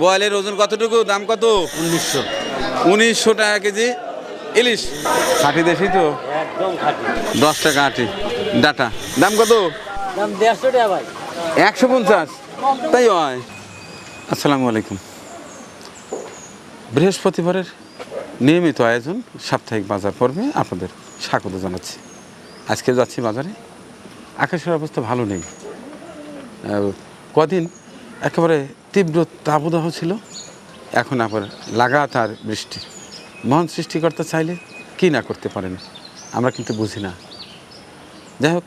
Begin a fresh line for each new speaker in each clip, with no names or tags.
বোয়ালের ওজন কতটুকু? দাম কত?
উনিশশো।
উনিশশো টাকা কেজি। ইলিশ? খাঁটি দেশি তো?
একদম খাঁটি।
দশ টাকা আটি। ডাটা। দাম কত?
দাম দেড়শো টাকা ভাই।
একশো পঞ্চাশ? তাই হয়। আসসালামু আলাইকুম। বৃহস্পতিবারের নিয়মিত আয়োজন সাপ্তাহিক বাজার পর্বে আপনাদের স্বাগত জানাচ্ছি। আজকে যাচ্ছি বাজারে। আকাশের অবস্থা ভালো নেই। কদিন একেবারে তীব্র তাপদাহ ছিল। এখন আবার লাগাতার বৃষ্টি। মহান সৃষ্টিকর্তা চাইলে কি না করতে পারেন? আমরা কিন্তু বুঝি না। যাই হোক,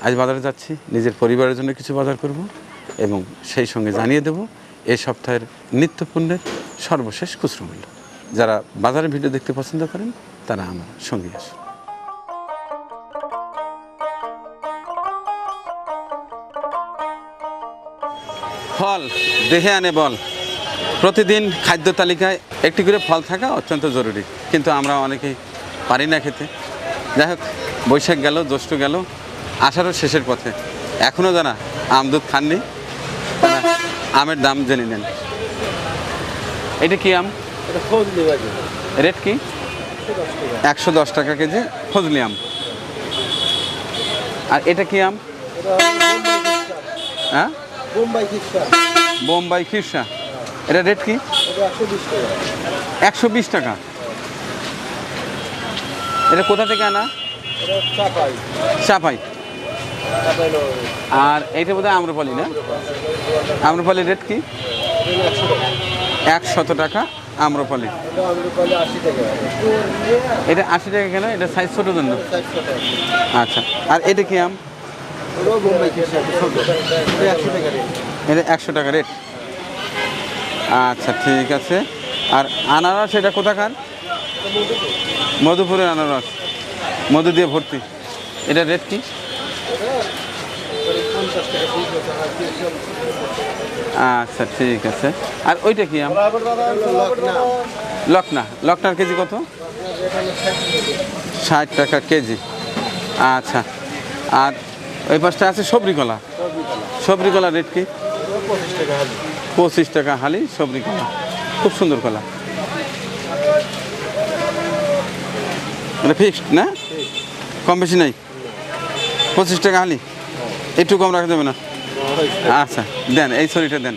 আজ বাজারে যাচ্ছি, নিজের পরিবারের জন্য কিছু বাজার করব এবং সেই সঙ্গে জানিয়ে দেব এই সপ্তাহের নিত্য পণ্যের সর্বশেষ খুচরো মূল্য। যারা বাজারে ভিডিও দেখতে পছন্দ করেন, তারা আমার সঙ্গে আসুন। ফল দেহে আনে বল। প্রতিদিন খাদ্য তালিকায় একটি করে ফল থাকা অত্যন্ত জরুরি। কিন্তু আমরা অনেকেই পারি না খেতে। যাই হোক বৈশাখ গেল জ্যৈষ্ঠ গেল আষাঢ়ও শেষের পথে। এখনও যারা আম দুধ খাননি তারা আমের দাম জেনে নেন। এটা কি আম? রেট কি? একশো দশ টাকা কেজি ফজলি আম। আর এটা কি আম? হ্যাঁ?
বোম্বাই
খিরসা। এটা রেট কি?
একশো বিশ টাকা।
এটা কোথা থেকে আনা?
চাপাই।
আর এইটা বোধহয় আম্রপালি না? আম্রপালি রেট কি? একশত টাকা আম্রপালি।
এটা আশি টাকা।
কেন? এটা সাইজ ছোটো জন্য। আচ্ছা। আর এটা কি আম
ওটাও বোম্বাই খিস্তা ছোটো এটা একশো টাকা রেট।
আচ্ছা ঠিক আছে। আর আনারস এটা কোথাকার? মধুপুরের আনারস। মধু দিয়ে ভর্তি। এটা রেট কি? আচ্ছা ঠিক আছে। আর ওইটা কি
লকনা।
লকনার কেজি কত? ষাট টাকা কেজি। আচ্ছা। আর ওই পাশটা আছে সবরি কলা সবরি কলা রেট কি?
পঁচিশ টাকা হালি
সবরি কলা খুব সুন্দর কলা। মানে ফিক্সড না? কম বেশি নাই? পঁচিশ টাকা হালি। একটু কম রাখা যাবে না? আচ্ছা দেন এই ছড়িটা দেন।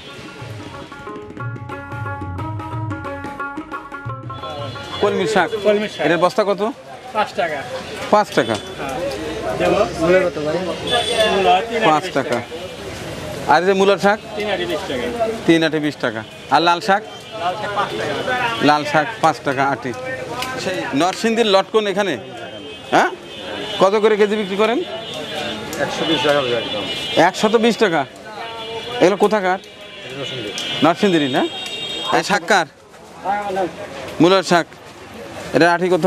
কলমির শাক।
কলমির শাক।
এটার বস্তা কত?
পাঁচ টাকা।
পাঁচ টাকা। পাঁচ টাকা। আর এই যে মূলার শাক?
তিন আটি বিশ টাকা।
আর লাল শাক?
লাল শাক পাঁচ টাকা
আটি। সেই নরসিংদীর লটকন এখানে? হ্যাঁ? কত করে কেজি বিক্রি করেন?
একশো বিশ টাকা একদম।
একশত বিশ টাকা। এগুলো কোথাকার? নরসিংদীরই না? এই শাক কার? মূলার শাক। এটা আটি কত?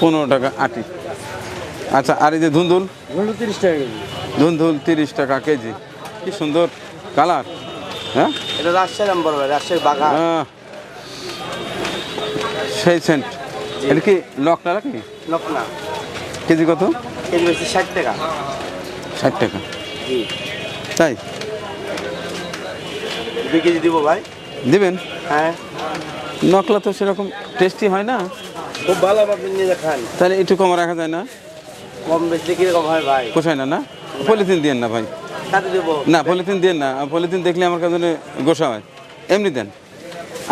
পনেরো টাকা
আটি। আচ্ছা আর এই যে ধুন্দুল
ধরুন তিরিশ টাকা কেজি।
ধুন্দুল তিরিশ টাকা কেজি। কি সুন্দর কালার হ্যাঁ?
এটা রাজশাহী নাম্বার ভাই রাজশাহী বাঘা
আহ, সেই সেন্ট। এটা কি লকটা নাকি?
লকনা
কেজি কত?
কেজি ষাট টাকা।
ষাট টাকা। তাই?
দুই কেজি দিব ভাই।
দিবেন?
হ্যাঁ।
নকলা তো সেরকম টেস্টি হয় না।
খুব ভালো আপনি নিয়ে খান।
তাহলে একটু কম রাখা যায় না?
কম বেশি কীরকম হয় ভাই?
পোষায় না না? পলিথিন দিয়েন না ভাই। না পলিথিন দিয়েন না। পলিথিন দেখলে আমার কাছে গোসা হয় এমনি দেন।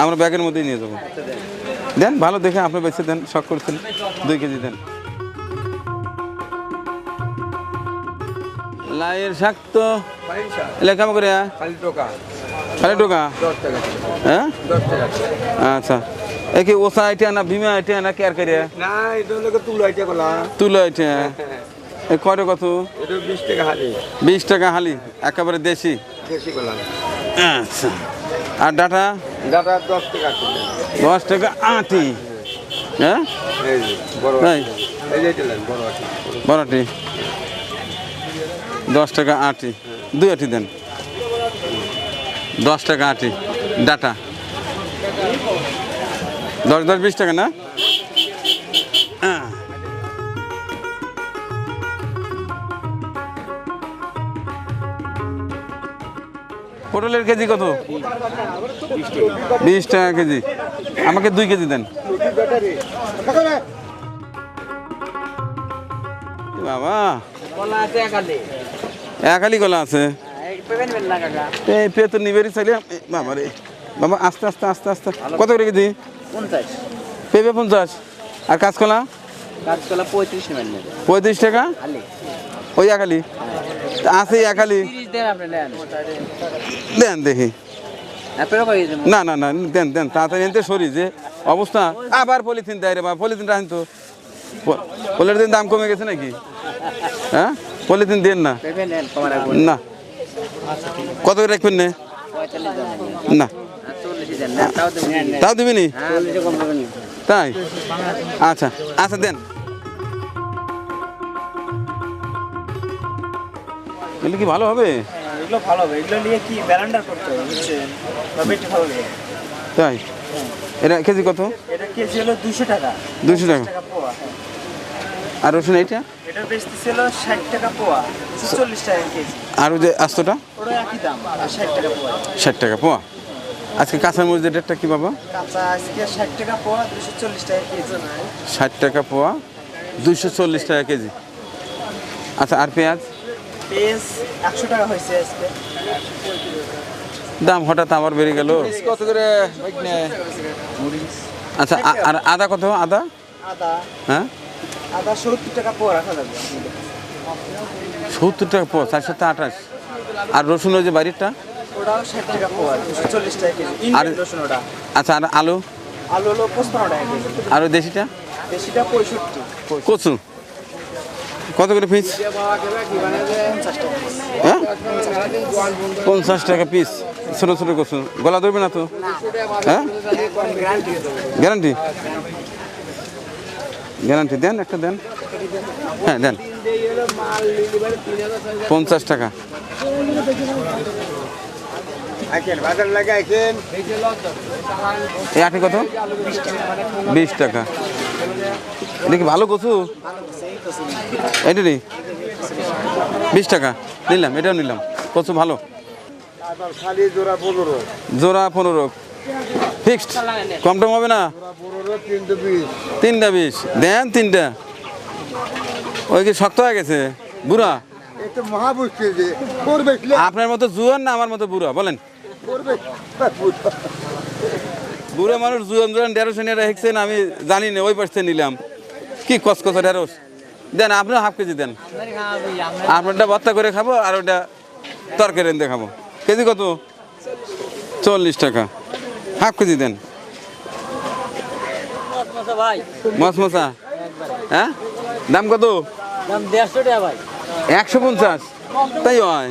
আমরা ব্যাগের মধ্যেই নিয়ে যাব। দেন। ভালো দেখে আপনি বেছে দেন শখ করছেন দুই কেজি দেন। লাইয়ের শাক তো কেমন করে
খালি টোকা।
খালি টোকা? হ্যাঁ? আচ্ছা। এ কি ওসা আইটিয়া না ভীমা আইটিয়া না কেয়ার করে।
না এটা হলো তুলো আইটা কলা।
তুলো আইটিয়া এ কয়টা কত
এটা বিশ টাকা হালি।
বিশ টাকা হালি একেবারে দেশি।
দেশি কলা।
আচ্ছা। আর ডাটা?
দাদা দশ টাকা কিলো
দশ টাকা আটি। হ্যাঁ?
এই বড় এই। যে এটা নেন, বড়
বড়টি দশ টাকা আটি। দুই আটি দেন। দশ টাকা আটি। ডাটা। দশ দশ বিশ টাকা না? পটলের কেজি কত? বিশ টাকা কেজি। আমাকে দুই কেজি দেন। বাবা।
একালে
কলা আছে। পেয়ে তো নিবেরি চাইলে বাবা রে বাবা আস্তে আস্তে আস্তে আস্তে। কত করে কেজি?
পঞ্চাশ।
পেঁপে পঞ্চাশ। আর কাঁচকলা?
কাঁচকলা পঁয়ত্রিশ
পঁয়ত্রিশ টাকা? ওই একালি আছে একালি
দেন আপনি নেন।
দেখি। না না না দেন দেন তাড়াতাড়ি এনতে সরি যে অবস্থা। আবার পলিথিন দেয় রে বা পলিথিন রাখেন তো। পলিথিন দাম কমে গেছে নাকি? হ্যাঁ? পলিথিন দেন না। না। কত করে রাখবেন না।
তাও দেবেন?
তাই? আচ্ছা আচ্ছা দেন। এগুলো কি ভালো হবে?
এগুলো ভালো হবে। এগুলো নিয়ে কি ব্যারান্ডার করতে হবে? বুঝছেন ভালো হবে।
তাই? এটা কেজি কত?
এটা কেজি হলো টাকা।
টাকা।
পোয়া।
আর রসুন এইটা?
এটা টাকা পোয়া। চল্লিশ টাকা কেজি।
আর ওই যে আস্তটা?
ওটা একই দাম আর ষাট টাকা পোয়া।
ষাট টাকা পোয়া। আজকে কাঁচা মরিচের রেটটা কি
আজকে ষাট টাকা পোয়া দুশো চল্লিশ টাকা কেজি
ষাট টাকা পোয়া দুইশো চল্লিশ টাকা কেজি। আচ্ছা আর পেঁয়াজ?
পেঁয়াজ একশো টাকা হয়েছে
দাম হঠাৎ আবার বেড়ে গেল।
কত করে?
আচ্ছা আর আদা কত? আদা?
আদা।
হ্যাঁ?
আদা সত্তর টাকা পোয়া রাখা যাবে
সত্তর টাকা পোয়া চারশো আঠাশ। আর রসুন ওই যে বাড়িরটা?
ওটাও ষাট টাকা পোয়া চল্লিশ টাকা কেজি। ইন্ডিয়ান রসুন ওটা।
আচ্ছা আর আলু?
আলু হলো পঁচপান্ন টাকা কেজি।
আর দেশিটা?
দেশিটা পঁয়ষট্টি।
কচু। কত করে পিস
পঞ্চাশ টাকা
হ্যাঁ? পঞ্চাশ টাকা পিস ছোটো ছোটো কচু। গলা ধরবে না তো? হ্যাঁ? গ্যারান্টি গ্যারান্টি দেন একটা দেন। হ্যাঁ দেন। পঞ্চাশ টাকা। এই আটি কত? বিশ টাকা। এটা কি ভালো কচু? এটা রে বিশ টাকা। নিলাম এটাও নিলাম। কচু ভালো।
জোড়া পনেরো।
ফিক্সড? কম টম হবে না?
তিনটে বিশ।
দেন তিনটা। ওই কি শক্ত হয়ে গেছে? বুড়া? আপনার মতো জুয়ান না আমার মতো বুড়া? বলেন। বুড়ো মানুষ জুয়ান জুয়ান ঢেঁড়স নিয়ে রেখেছেন আমি জানি না ওই পাশে নিলাম। কি কসকস ঢেঁড়স? দেন আপনিও হাফ কেজি দেন। আপনারটা ভর্তা করে খাব আর ওটা তরকারি এনে খাব। কেজি কত? চল্লিশ টাকা। হাফ কেজি দেন।
ভাই।
মাছ মশা হ্যাঁ? দাম কত?
দাম দেড়শো টাকা ভাই।
একশো পঞ্চাশ। তাই হয়।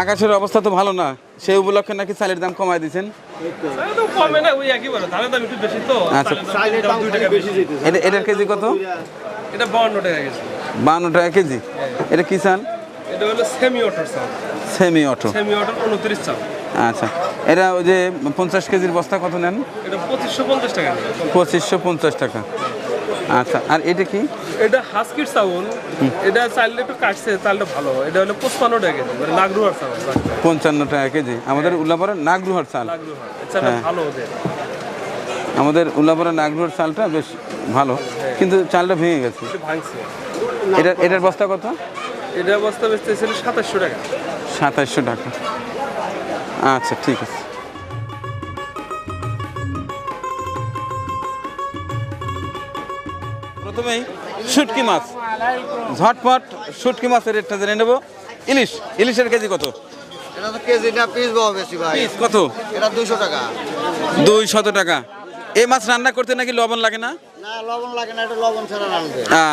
আকাশের অবস্থা তো ভালো না সেই উপলক্ষে নাকি চালের দাম কমায় দিয়েছেন
একদম কমে না ওই একই বড় ধানের দাম একটু বেশি তো।
আচ্ছা।
চালের দাম দুই টাকা বেশি
এটা এটার কেজি কত?
এটা বাউন্ন টাকা গেছে
বান্ন টাকা কেজি। এটা কি চাল?
এটা হলো সেমি অটোর চাল।
সেমি অটো
সেমি অটোর উনত্রিশ চাল।
আচ্ছা। এটা ওই যে পঞ্চাশ কেজির বস্তা কত নেন?
এটা পঁচিশশো পঞ্চাশ টাকা
পঁচিশশো পঞ্চাশ টাকা। আচ্ছা আর এটা কি?
এটা হাস্কির চাউল। এটা চালটা একটু কাটছে চালটা ভালো এটা হলো পঁচপান্ন টাকা কেজি মানে নাগরুয়ার চাউল
পঞ্চান্ন টাকা কেজি। আমাদের উল্লাপাড়া নাগরুহার চাল। হ্যাঁ।
ভালো ওদের।
আমাদের উল্লাপাড়া নাগরুহার চালটা বেশ ভালো কিন্তু চালটা ভেঙে গেছে।
এটা
এটার বস্তা কত?
এটা বস্তা বেচতেছিল সাতাশশো টাকা।
সাতাশশো টাকা। আচ্ছা ঠিক আছে। প্রথমেই শুটকি মাছ। ঝটপট শুটকি মাছের রেটটা জেনে নেব। ইলিশ ইলিশের কেজি কত?
কেজি না পিস পাওয়া বেশি
পিস কত?
এটা টাকা।
এই মাছ রান্না করতে নাকি লবণ লাগে না?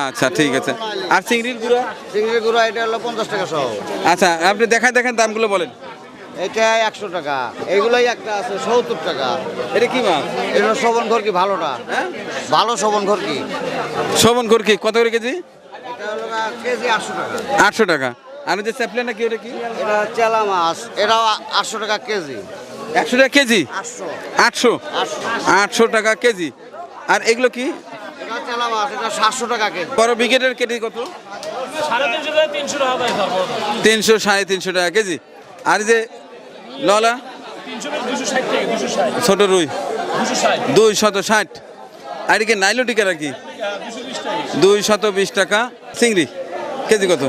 আচ্ছা ঠিক আছে। আর চিংড়ির গুঁড়া?
চিংড়ি গুঁড়া এটা হলো পঞ্চাশ টাকা সহ।
আচ্ছা আপনি দেখায় দেখেন দামগুলো বলেন।
এটা একশো টাকা। এগুলোই একটা আছে সত্তর টাকা।
এটা কি মাছ?
এটা শোভন ঘরকি ভালোটা। হ্যাঁ? ভালো শোভন ঘরকি।
শোভন করকি কত করে কেজি?
এটা হলো কেজি আটশো টাকা।
আটশো টাকা। আর যে চ্যাপলেনটা কি ওটা কি?
এটা চেলা মাছ। এটাও আটশো টাকা কেজি।
একশো টাকা কেজি?
আটশো।
আটশো? টাকা কেজি। আর এগুলো কি?
এটা মাছ এটা সাতশো টাকা কেজি।
বড় ব্রিগেডের কেজি কত?
সাড়ে তিনশো তিনশো টাকা
তিনশো সাড়ে তিনশো টাকা কেজি। আর এই যে ললা? ছোট রুই? দুই শত ষাট। আর কি নাইলো টিকা কি দুই শত বিশ টাকা। চিংড়ি কেজি কত?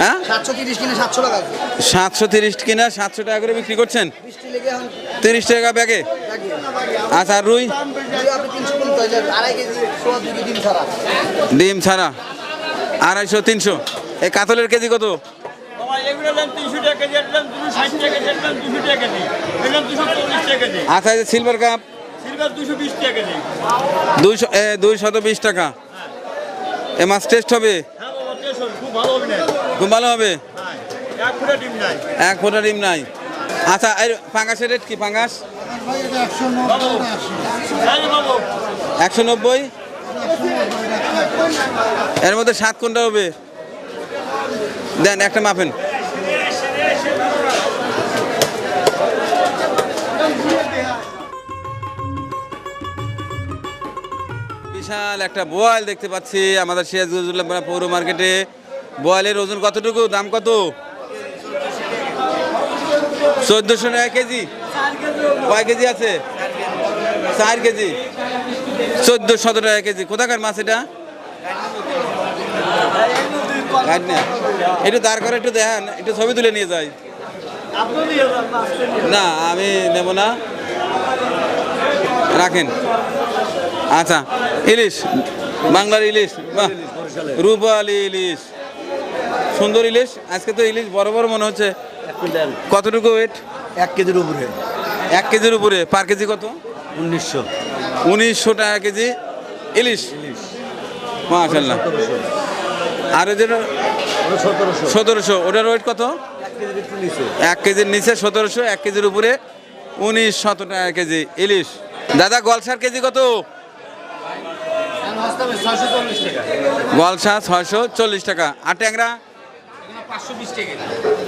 হ্যাঁ?
সাতশো তিরিশ কিনে সাতশো টাকা
করে বিক্রি করছেন? তিরিশ টাকা ব্যাগে। আচ্ছা রুই? ডিম ছাড়া। আড়াইশো তিনশো। এই কাতলের কেজি কত? আচ্ছা এই যে সিলভার কাপ
দুশো বিশ টাকা
দুইশো এ, দুইশত বিশ টাকা। এ মাছ টেস্ট হবে?
হ্যাঁ খুব ভালো হবে।
খুব ভালো হবে?
হ্যাঁ এক ফুটা ডিম নাই।
আচ্ছা এই পাঙ্গাসের রেট কি পাঙ্গাস
হ্যাঁ
একশো নব্বই? এর মধ্যে সাত কোনটা হবে? দেন, একটা মাপেন। বিশাল একটা বোয়াল দেখতে পাচ্ছি, আমাদের সিরাজগঞ্জ পৌর মার্কেটে। বোয়ালের ওজন কতটুকু? দাম কত? চোদ্দশো টাকা কেজি। কয় কেজি আছে? চার কেজি। চোদ্দ শত টাকা কেজি। কোথাকার মাছ এটা? না। একটু দাঁড় করে একটু দেখান একটু ছবি তুলে নিয়ে যাই। না আমি নেব না। রাখেন। আচ্ছা ইলিশ বাংলার ইলিশ রূপালি ইলিশ। সুন্দর ইলিশ আজকে তো ইলিশ বড় বড় মনে হচ্ছে। কতটুকু ওয়েট
এক কেজির উপরে।
এক কেজির উপরে পার কেজি কত?
উনিশশো।
উনিশশো টাকা কেজি। ইলিশ? মাশাল্লাহ আর ওই
সতেরোশো।
ওটার ওয়েট কত?
এক কেজির নিচে।
এক কেজির নিচে সতেরোশো এক কেজির উপরে উনিশ শত টাকা কেজি ইলিশ। দাদা গলসার কেজি কত? গলসা ছয়শো চল্লিশ টাকা। আর ট্যাংরা?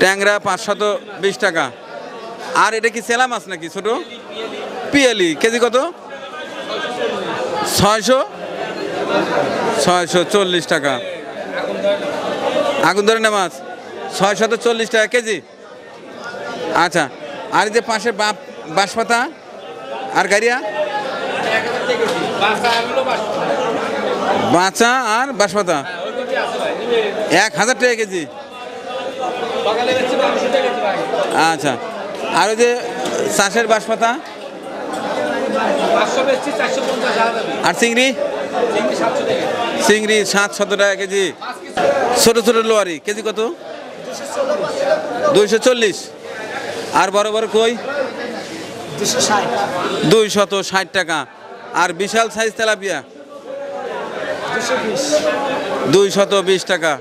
ট্যাংরা পাঁচশত বিশ টাকা। আর এটা কি সেলা মাছ নাকি ছোট? পিয়ালি। কেজি কত? ছয়শো? ছয়শো চল্লিশ টাকা। আগুন ধরে না মাছ। ছয়শত চল্লিশ টাকা কেজি। আচ্ছা আর যে পাশে বাপ, বাঁশপাতা আর গাড়িয়া? বাঁচা আর বাঁশপাতা। এক হাজার টাকা কেজি। আচ্ছা আর ওই যে চাষের বাঁশপাতা? আর চিংড়ি? চিংড়ি সাত শত টাকা কেজি। ছোট ছোট লোয়ারি, কেজি কত? দুইশো চল্লিশ। আর বড় বড় কই? দুই শত ষাট টাকা। আর বিশাল সাইজ তেলাপিয়া? দুই শত বিশ টাকা।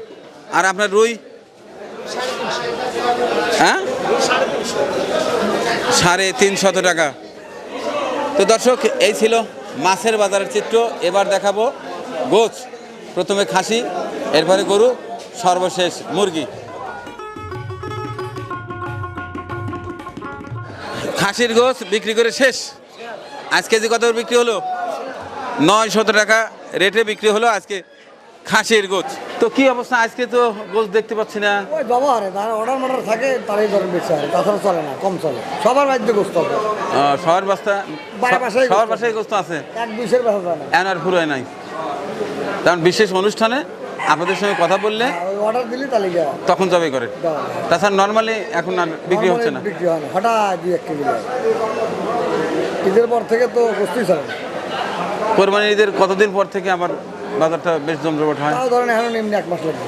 আর আপনার রুই? হ্যাঁ? সাড়ে তিন শত টাকা। তো দর্শক, এই ছিল মাছের বাজারের চিত্র। এবার দেখাবো গোছ। প্রথমে খাসি এরপরে গরু সর্বশেষ মুরগি। খাসির গোছ বিক্রি করে শেষ। আজ কেজি কত বিক্রি হলো? নয় শত টাকা রেটে বিক্রি হলো আজকে খাসির গোছ তো কি অবস্থা? আজকে তো গোছ দেখতে পাচ্ছি না।
ওই বাবা আরে যারা অর্ডার মর্ডার থাকে তারাই ধরেন বেশি তাছাড়া চলে না কম চলে। সবার বাড়িতে গোস্ত হবে
শহর বাস্তা
বাসায় বাসায় গোস্ত
আছে।
এক দুইশের যায় না।
এখন ফুরায় নাই। কারণ বিশেষ অনুষ্ঠানে আপনাদের সঙ্গে কথা বললে
অর্ডার দিলে তালিকা
তখন জবে করে। তাছাড়া নর্মালি এখন আর বিক্রি হচ্ছে না।
বিক্রি হয় না। হঠাৎ দুই এক কেজি ঈদের পর থেকে তো
কোরবানি ঈদের কতদিন পর থেকে আবার বাজারটা বেশ জমজমাট হয়?
ধরেন এখন এক মাস লাগবে।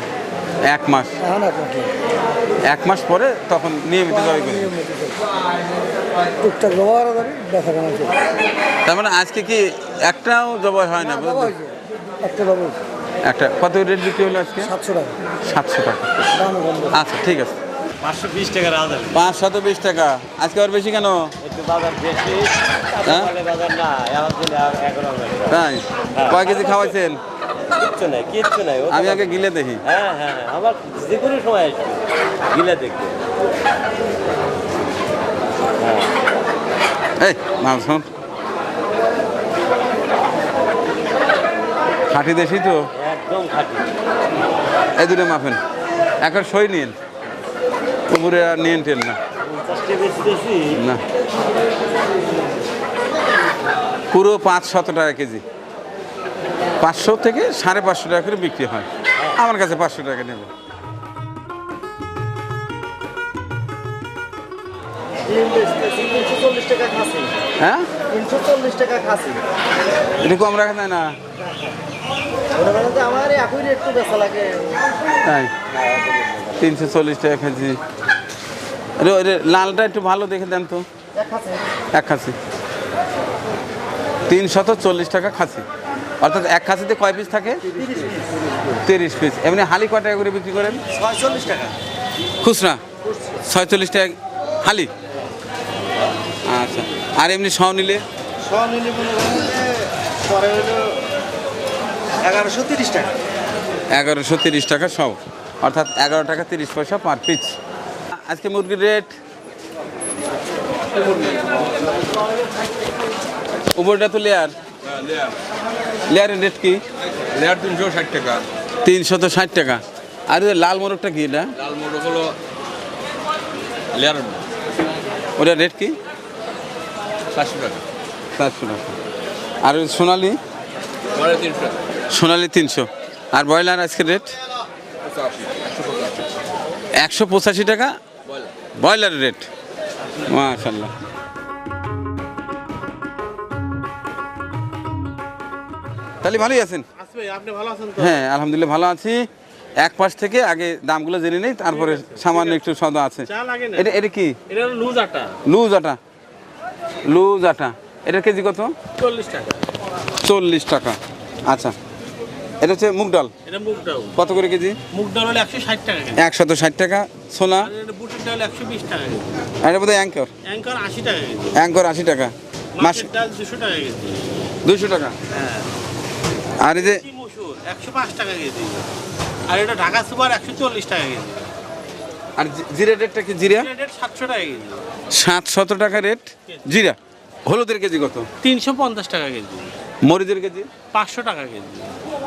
এক মাস।
এক
পরে তখন নিয়মিত জবে করি।
টুকটাক
তার মানে আজকে কি একটাও জবাই হয় না
একটা বাবু।
একটা কত রেট বিক্রি হলো আজকে?
সাতশো টাকা।
সাতশো টাকা। আচ্ছা ঠিক আছে।
পাঁচশো বিশ টাকা রাজধানী।
পাঁচশত বিশ টাকা। আজকে আর বেশি কেন?
একটু বাজার বেশি।
হ্যাঁ? তাই? কয় কেজি খাওয়াইছেন?
কিচ্ছু নাই কিচ্ছু নাই। ও
আমি আগে গিলে দেখি।
হ্যাঁ হ্যাঁ হ্যাঁ। আমার যে কোনো সময় আসবে। গিলে দেখবে।
এই মাল খাঁটি দেশি তো?
একদম খাঁটি।
এই দুটো মাফেন। এখন সই নিন উপরে আর নিন টেন না। না। পুরো পাঁচ শত টাকা কেজি। পাঁচশো থেকে সাড়ে পাঁচশো টাকা করে বিক্রি হয়। আমার কাছে পাঁচশো টাকা নেবে। হ্যাঁ?
তিনশো চল্লিশ টাকা খাসি।
এটা কম রাখা যায় না?
আমার একই রেট তো বেচা লাগে।
তাই? তিনশো চল্লিশ টাকা কেজি। আরে ওরে লালটা একটু ভালো দেখে দেন তো।
এক খাসি।
এক খাসি। তিনশত চল্লিশ টাকা খাসি। অর্থাৎ এক খাসিতে কয় পিস থাকে? তিরিশ পিস এমনি হালি কয় টাকা করে বিক্রি করেন?
ছয়চল্লিশ টাকা।
খুচরা? ছয়চল্লিশ টাকা হালি? আচ্ছা। আর এমনি শ নিলে?
মনে পরে হলো এগারোশো তিরিশ টাকা।
এগারোশো তিরিশ টাকা সব। অর্থাৎ এগারো টাকা তিরিশ পয়সা পার পিস আজকে মুরগির রেট উপরটা তো লেয়ার লেয়ারের রেট কি?
লেয়ার তিনশো ষাট টাকা।
তিনশত ষাট টাকা। আর লাল মোরগটা কি এটা?
লাল মোটর হলো লেয়ার
ওটা রেট কি?
টাকা।
টাকা। আর ওই সোনালি
তিনশো।
সোনালি তিনশো। আর ব্রয়লার আজকের রেট?
একশো পঁচাশি।
টাকা? ব্রয়লার। রেট? মাশাল্লাহ তাহলে ভালোই আছেন? হ্যাঁ আলহামদুলিল্লাহ ভালো আছি। এক পাশ থেকে আগে দামগুলো জেনে নেই তারপরে সামান্য একটু সদা আছে। এটা এটা কি?
লুজ আটা।
লুজ আটা। লুজ আটা। এটা কেজি কত?
চল্লিশ টাকা।
চল্লিশ টাকা। আচ্ছা। এটা হচ্ছে মুগ ডাল।
এটা
কত করে কেজি?
মুগ ডাল হলো একশো ষাট টাকা কেজি।
একশত ষাট টাকা। ছোলা
বুটের ডাল একশো বিশ টাকা
এটা বোধহয় অ্যাঙ্কর?
অ্যাঙ্কার আশি টাকা
অ্যাঙ্কর আশি টাকা। মাস
ডাল দুশো টাকা কেজি।
দুশো টাকা?
হ্যাঁ।
আর এই যে
মসুর একশো পাঁচ টাকা কেজি। আর এটা ঢাকা সুপার একশো চল্লিশ টাকা কেজি।
আর জিরা রেটটা কি জিরা?
সাতশো টাকা কেজি।
সাতশত টাকা রেট। জিরা। হলুদের কেজি কত?
তিনশো পঞ্চাশ টাকা কেজি।
মরিচের কেজি?
পাঁচশো টাকা কেজি।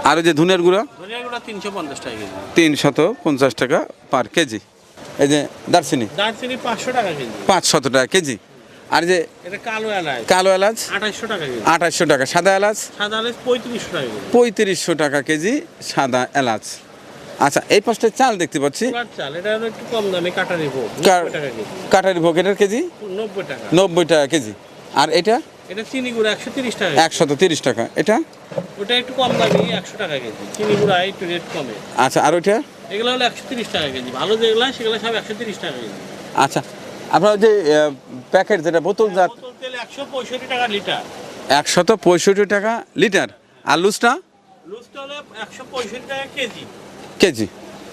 আর ওই যে ধুনের গুঁড়া?
ধনিয়া গুঁড়া তিনশো পঞ্চাশ টাকা কেজি।
তিনশত পঞ্চাশ টাকা পার কেজি। এই যে দারচিনি?
দারচিনি পাঁচশো টাকা কেজি।
পাঁচশত টাকা কেজি। আর যে
এটা কালো এলাচ।
কালো এলাচ?
আঠাশশো টাকা কেজি।
আঠাশশো টাকা। সাদা এলাচ?
সাদা এলাচ পঁয়ত্রিশশো টাকা
পঁয়ত্রিশশো টাকা কেজি সাদা এলাচ। আচ্ছা এই পাশটা চাল দেখতে পাচ্ছি।
চাল এটা একটু কম দামে কাটারি ভোগ নব্বই টাকা কেজি। নব্বই টাকা।
নব্বই টাকা কেজি। আর এটা?
এটা চিনি গুঁড়া একশো তিরিশ টাকা
তিরিশ টাকা। এটা?
ওটা একটু কম দামি একশো টাকা কেজি। চিনি গুঁড়া একটু রেট কমে।
আচ্ছা আর ওইটা?
এগুলো হলো একশো তিরিশ টাকা কেজি। ভালো যেগুলো সেগুলো সব একশো তিরিশ টাকা কেজি।
আচ্ছা আপনার যে প্যাকেট যেটা বোতলজাত
তেল একশো পঁয়ষট্টি টাকা লিটার।
একশত পঁয়ষট্টি টাকা লিটার। আর লুজটা
লুজটা হলো একশো পঁয়ষট্টি টাকা কেজি।
কেজি।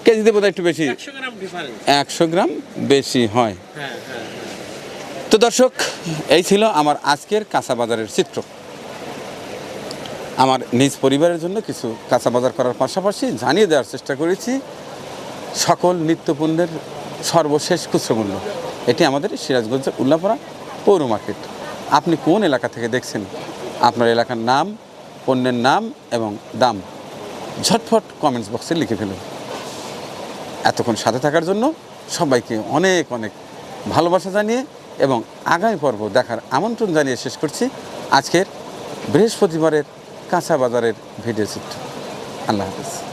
কেজিতে বোধহয় একটু বেশি।
একশো গ্রাম ডিফারেন্স
একশো গ্রাম বেশি হয়।
হ্যাঁ হ্যাঁ।
তো দর্শক এই ছিল আমার আজকের কাঁচা বাজারের চিত্র। আমার নিজ পরিবারের জন্য কিছু কাঁচা বাজার করার পাশাপাশি জানিয়ে দেওয়ার চেষ্টা করেছি সকল নিত্যপণ্যের সর্বশেষ খুচরো মূল্য। এটি আমাদের সিরাজগঞ্জের উল্লাপাড়া পৌর মার্কেট। আপনি কোন এলাকা থেকে দেখছেন? আপনার এলাকার নাম পণ্যের নাম এবং দাম। ঝটফট কমেন্টস বক্সে লিখে ফেলুন। এতক্ষণ সাথে থাকার জন্য সবাইকে অনেক অনেক ভালোবাসা জানিয়ে এবং আগামী পর্ব দেখার আমন্ত্রণ জানিয়ে শেষ করছি আজকের বৃহস্পতিবারের কাঁচা বাজারের ভিডিও চিত্র। আল্লাহ হাফিজ।